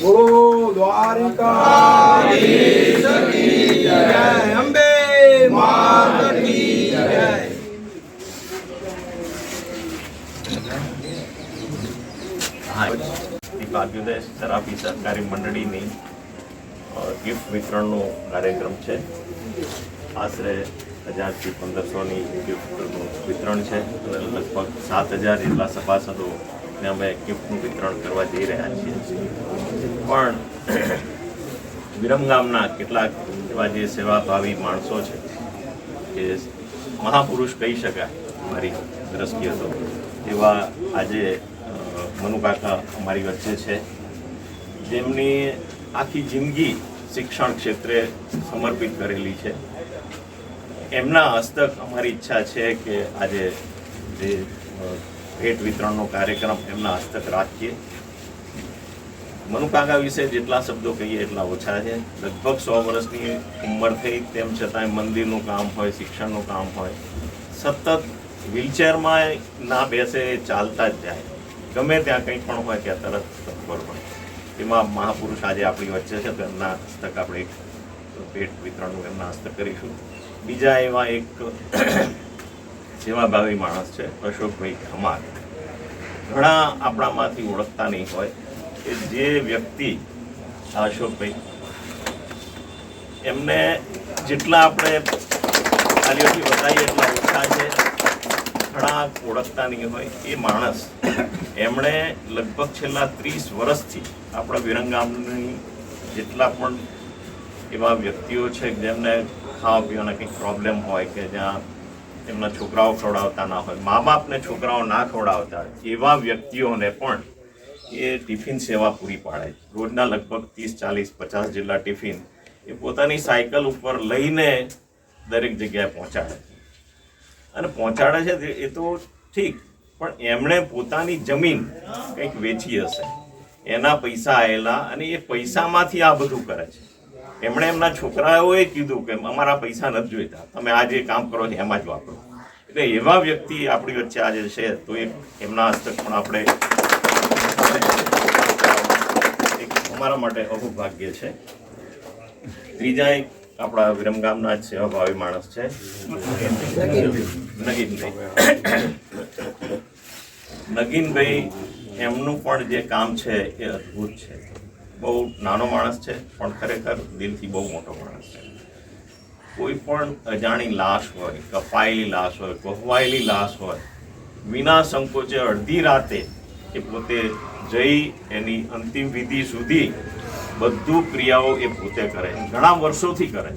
બોલો દ્વારિકા જય અંબે માત કી જય ભાગ્યોદય સરાફી સરકારી મંડળીની ગિફ્ટ વિતરણનો કાર્યક્રમ છે. આશરે હજારથી પંદરસોની ગિફ્ટનું વિતરણ છે. અને લગભગ સાત હજાર જેટલા સભાસદોને અમે ગિફ્ટનું વિતરણ કરવા જઈ રહ્યા છીએ. પણ વિરમગામના કેટલાક એવા જે સેવાભાવી માણસો છે, કે મહાપુરુષ કહી શકાય, મારી દ્રષ્ટિએ તો, એવા આજે મનુકાકા અમારી વચ્ચે છે. જેમની આખી જિંદગી શિક્ષણ ક્ષેત્રે સમર્પિત કરેલી છે. એમના હસ્તક અમારી ઈચ્છા છે કે આજે જે ભેટ વિતરણનો કાર્યક્રમ એમના હસ્તક રાખીએ. મનુકાકા વિશે જેટલા શબ્દો કહીએ એટલા ઓછા છે. લગભગ સો વર્ષની ઉંમર થઈ, તેમ છતાંય મંદિરનું કામ હોય, શિક્ષણનું કામ હોય, સતત વ્હીલચેરમાં ના બેસે ચાલતા જ જાય. ગમે ત્યાં કંઈ પણ હોય ત્યાં તરત તત્પર હોય એમાં મહાપુરુષ આજે આપણી વચ્ચે છે, તો એમના હસ્તક આપણે એક ભેટ વિતરણનું એમના હસ્તક કરીશું. બીજા એવા એક સેવાભાવી માણસ છે, અશોકભાઈ હમાર ઘણા આપણામાંથી ઓળખતા નહીં હોય કે જે વ્યક્તિ અશોકભાઈ, એમને જેટલા આપણે તાલીઓથી વધારીએ એટલા ઓછા છે. ઘણા ઓળખતા નહીં હોય એ માણસ એમણે લગભગ છેલ્લા ત્રીસ વર્ષથી આપણા વિરંગામની જેટલા પણ એવા વ્યક્તિઓ છે, જેમને ખાવા પીવાના કંઈક પ્રોબ્લેમ હોય કે જ્યાં એમના છોકરાઓ ખવડાવતા ના હોય મા બાપને છોકરાઓ ના ખવડાવતા એવા વ્યક્તિઓને પણ એ ટિફિન સેવા પૂરી પાડે છે. રોજના લગભગ ત્રીસ, ચાલીસ, પચાસ જેટલા ટિફિન એ પોતાની સાયકલ ઉપર લઈને દરેક જગ્યાએ પહોંચાડે છે. અને પહોંચાડે છે એ તો ઠીક. પણ એમણે પોતાની જમીન કંઈક વેચી હશે. એના પૈસા આવેલા અને એ પૈસામાંથી આ બધું કરે છે. એમણે એમના છોકરાઓએ કીધું કે અમારા પૈસા નથી જોઈતા. તમે આ જે કામ કરો છો, એમાં જ વાપરો. એટલે એવા વ્યક્તિ આપણી વચ્ચે આજે છે, તો એ એમના હસ્તક પણ આપણે અમારા માટે અહોભાગ્ય છે. ત્રીજા એક આપણા વિરમગામના જ સેવાભાવી માણસ છે. નગીનભાઈ. નગીનભાઈ, એમનું પણ જે કામ છે એ અદ્ભુત છે. બહુ નાનો માણસ છે, પણ ખરેખર દિલથી બહુ મોટો માણસ છે. કોઈ પણ અજાણી લાશ હોય, કપાયેલી લાશ હોય, ગોહવાયેલી લાશ હોય, વિના સંકોચે અડધી રાતે એ પોતે જઈ એની અંતિમ વિધિ સુધી બધું ક્રિયાઓ એ પોતે કરે ઘણા વર્ષોથી કરે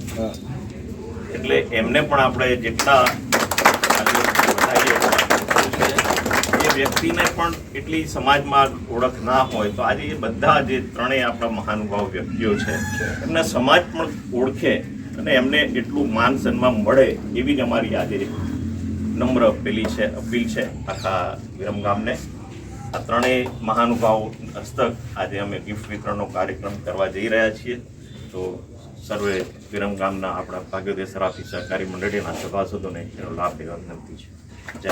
એટલે એમને પણ આપણે જેટલા. એ વ્યક્તિને પણ એટલી સમાજમાં ઓળખ ના હોય તો આજે એ બધા જે ત્રણેય આપણા મહાનુભાવ વ્યક્તિઓ છે એમને સમાજ પણ ઓળખે અને એમને એટલું માન સન્માન મળે એવી જ અમારી આજે નમ્ર પેલી છે અપીલ છે આખા વિરમગામને. આ ત્રણેય મહાનુભાવો હસ્તક. આજે અમે ગિફ્ટ વિતરણનો કાર્યક્રમ કરવા જઈ રહ્યા છીએ. તો સર્વે વિરમ ગામના આપણા ભાગ્યોદય સરાફી સહકારી મંડળીના સભાસદોને એનો લાભ લેવા વિનંતી છે. જય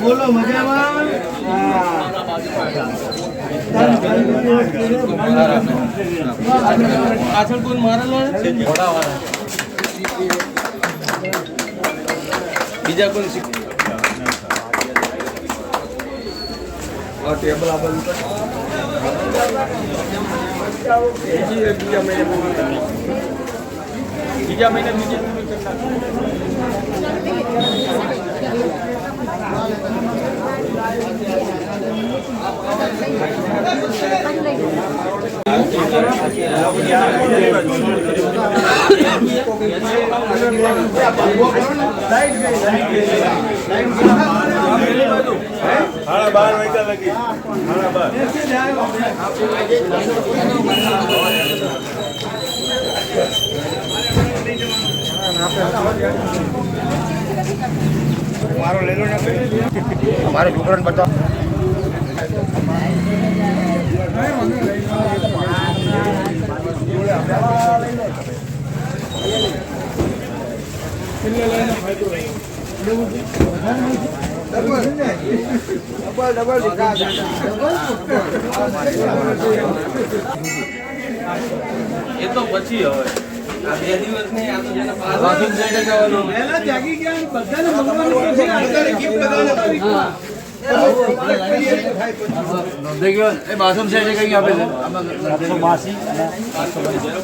બોલો મજામાં? પાછળ કોઈ મારેલો બીજા કોઈ શીખ? ટેબલ આ બીજી બીજા મહિને બીજા બીજી મારો લેલો નથી મારે છોકરાને બતાવો. ડબલ એ તો પછી હવે. આ બે દિવસ નહીં આ તો જેને પહેલા જાગી ગયા બધાને મંગવાનું છે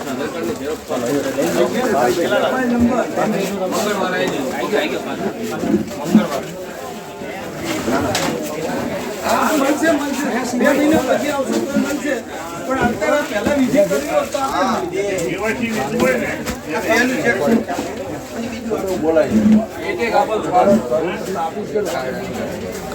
અત્યારે gift બધાને મંગળવાર આવી જજો આવી ગયા આવી ગયા પાછું મંગળવાર આ મળશે મળશે બે મહિના પછી આવશે તો મળશે પણ અત્યારે પહેલા વિધિ કરી તો આપણે કેવાયસી લીધું હોય ને એનું છે એક આપો. આવી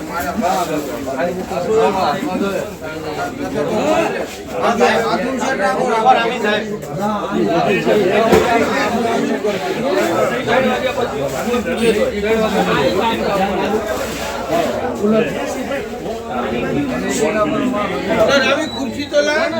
ખુરશી તો લાવે ને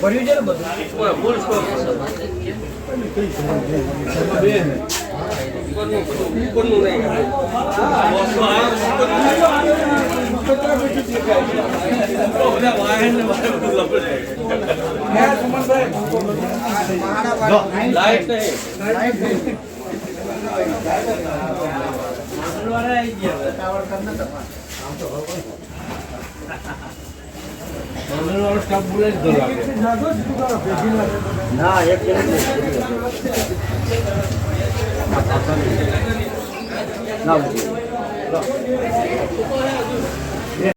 ભર્યું છે ને બધું? ફૂલ લાઈટ નહીં. મંગળવારે આવી ગયા. આમ તો না এক